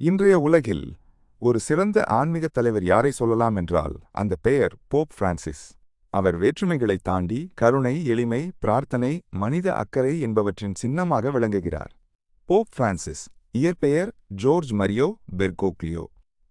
இன்றைய உலகில் ஒரு சிறந்த ஆன்மீக தலைவர் யாரை சொல்லலாம் என்றால் அந்த பெயர் போப் பிரான்சிஸ் அவர் வேற்றுமைகளை தாண்டி கருணை எளிமை பிரார்த்தனை மனித அக்கறை என்பவற்றின் சின்னமாக விளங்குகிறார். போப் பிரான்சிஸ் இயற்பெயர் ஜோர்ஜ் மரியோ பெர்கோக்லியோ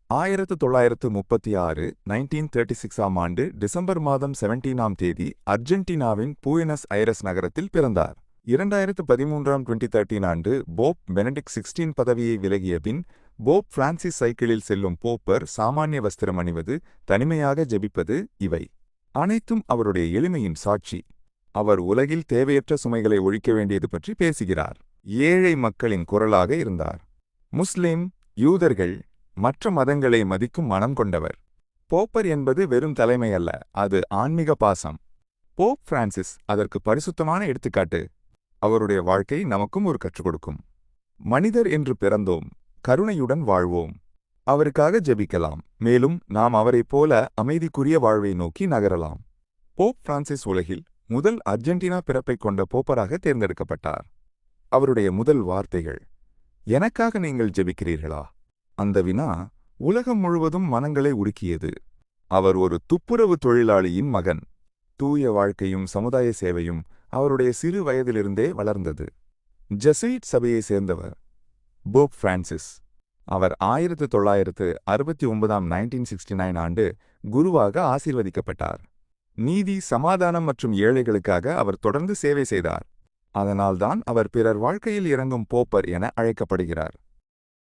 ஆயிரத்து தொள்ளாயிரத்து முப்பத்தி ஆறு நைன்டீன் தேர்ட்டி சிக்ஸாம் ஆண்டு டிசம்பர் மாதம் செவன்டீனாம் தேதி அர்ஜென்டினாவின் பூயனஸ் ஐரஸ் நகரத்தில் பிறந்தார். இரண்டாயிரத்து பதிமூன்றாம் டுவெண்ட்டி தேர்ட்டீன் ஆண்டு போப் பெனடிக் சிக்ஸ்டீன் பதவியை விலகிய பின் போப் பிரான்சிஸ் சைக்கிளில் செல்லும் போப்பர் சாமானிய வஸ்திரம் அணிவது தனிமையாக ஜெபிப்பது இவை. அனைத்தும் அவருடைய எளிமையின் சாட்சி. அவர் உலகில் தேவையற்ற சுமைகளை ஒழிக்க வேண்டியது பற்றி பேசுகிறார். ஏழை மக்களின் குரலாக இருந்தார். முஸ்லிம் யூதர்கள் மற்ற மதங்களை மதிக்கும் மனம் கொண்டவர். போப்பர் என்பது வெறும் தலைமை அல்ல அது ஆன்மீக பாசம். போப் பிரான்சிஸ் அதற்கு பரிசுத்தமான எடுத்துக்காட்டு. அவருடைய வாழ்க்கை நமக்கும் ஒரு கற்றுக் கொடுக்கும். மனிதர் என்று பிறந்தோம் கருணையுடன் வாழ்வோம். அவருக்காக ஜெபிக்கலாம். மேலும் நாம் அவரைப் போல அமைதிக்குரிய வாழ்வை நோக்கி நகரலாம். போப் பிரான்சிஸ் உலகில் முதல் அர்ஜென்டினா பிறப்பைக் கொண்ட போப்பராக தேர்ந்தெடுக்கப்பட்டார். அவருடைய முதல் வார்த்தைகள் எனக்காக நீங்கள் ஜெபிக்கிறீர்களா? அந்த வினா உலகம் முழுவதும் மனங்களை உருக்கியது. அவர் ஒரு துப்புரவு தொழிலாளியின் மகன். தூய வாழ்க்கையும் சமுதாய சேவையும் அவருடைய சிறு வயதிலிருந்தே வளர்ந்தது. ஜெசுயிட் சபையைச் சேர்ந்தவர். போப் பிரான்சிஸ் அவர் ஆயிரத்து தொள்ளாயிரத்து அறுபத்தி ஒன்பதாம் நைன்டீன் சிக்ஸ்டி நைன் ஆண்டு குருவாக ஆசீர்வதிக்கப்பட்டார். நீதி சமாதானம் மற்றும் ஏழைகளுக்காக அவர் தொடர்ந்து சேவை செய்தார். அதனால்தான் அவர் பிறர் வாழ்க்கையில் இறங்கும் போப்பர் என அழைக்கப்படுகிறார்.